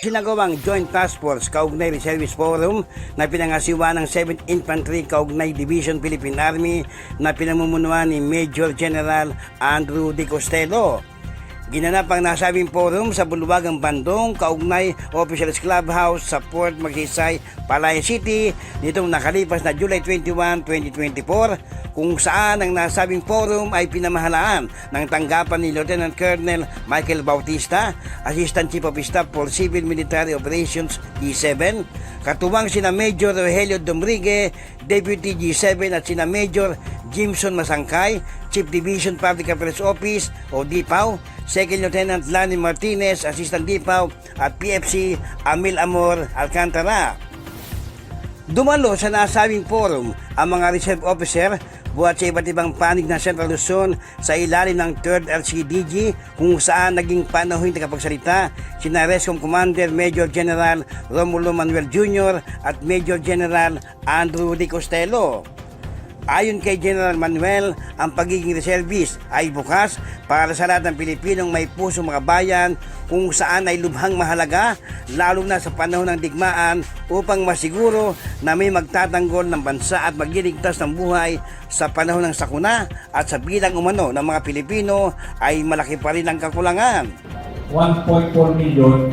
Sinagawang Joint Task Force Kaugnay Reservist Forum na pinangasiwa ng 7th Infantry Kaugnay Division Philippine Army na pinamumunuan ni Major General Andrew De Costello. Ginanap ang nasabing forum sa Bulwagang Bandong, Kaugnay Officials Clubhouse sa Port Magsaysay, Palaya City nitong nakalipas na July 21, 2024 kung saan ang nasabing forum ay pinamahalaan ng tanggapan ni Lieutenant Colonel Michael Bautista, Assistant Chief of Staff for Civil Military Operations G7, katuwang sina Major Rogelio Domrigue, Deputy G7 at sina Major Jimson Masangkay, Chief Division Public Affairs Office o DPAW, Second Lieutenant Lani Martinez, Assistant DPAW at PFC Amil Amor Alcantara. Dumalo sa nasabing forum ang mga reserve officer buhat sa iba't ibang panig ng Central Luzon sa ilalim ng 3rd LCDG kung saan naging panahon tagapagsalita sina Rescom Commander Major General Romulo Manuel Jr. at Major General Andrew De Costello. Ayon kay General Manuel, ang pagiging reservist ay bukas para sa lahat ng Pilipinong may pusong mga bayan kung saan ay lubhang mahalaga lalo na sa panahon ng digmaan upang masiguro na may magtatanggol ng bansa at magliligtas ng buhay sa panahon ng sakuna at sa bilang umano ng mga Pilipino ay malaki pa rin ang kakulangan. 1.4 million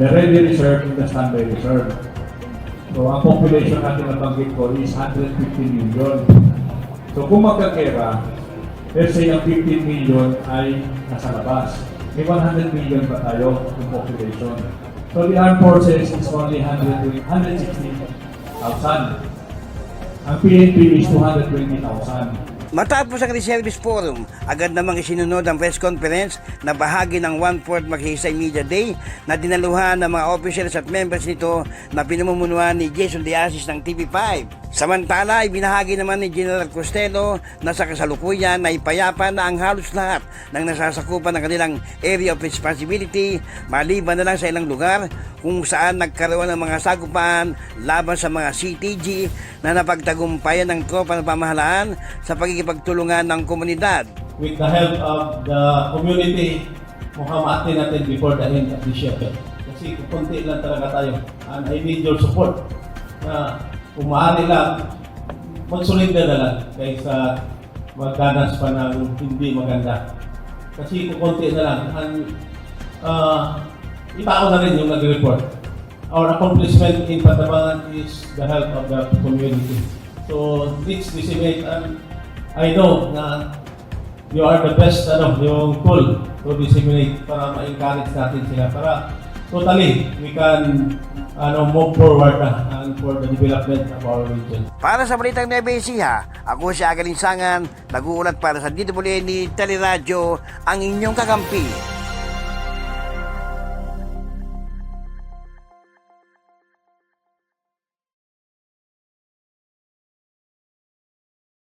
the ready reserve and the standby reserve. So, ang population natin na banggit ko is 150 million. So, kung magkakera, let's say ang 15 million ay nasa labas. May 100 million pa tayo ng population. So, the armed forces is only 100 160,000. Ang PNP is 220,000. Matapos ang Reservist Forum, agad namang isinunod ang press conference na bahagi ng One-Fourth Maghisay Media Day na dinaluhan ng mga officers at members nito na pinamumunuan ni Jason Diasis ng TV5. Samantala, ibinahagi naman ni General Costello na sa kasalukuyan na ipayapa na ang halos lahat ng nasasakupan ng kanilang area of responsibility maliban na lang sa ilang lugar kung saan nagkaroon ng mga sagupaan laban sa mga CTG na napagtagumpayan ng tropa ng pamahalaan sa pagkikipagtulungan ng komunidad. with the help of the community, mukhamatin natin before the end of this year. Kasi kunti lang talaga tayo. And I need your support na kung maaari lang, magsulinda na lang kaysa magdanas pa ng hindi maganda. Kasi kung konti na lang, and, uh, itao na rin yung nag-report. Our accomplishment in Patabangan is the help of the community. So, please disseminate and I know na you are the best ano, yung tool to disseminate para ma-encourage natin sila para totally we can ano move forward and for the development of our region. Para sa Balitang Ecija, ako si Agalinsangan, nag-uulat para sa DWN ni Teleradyo, ang inyong kakampi.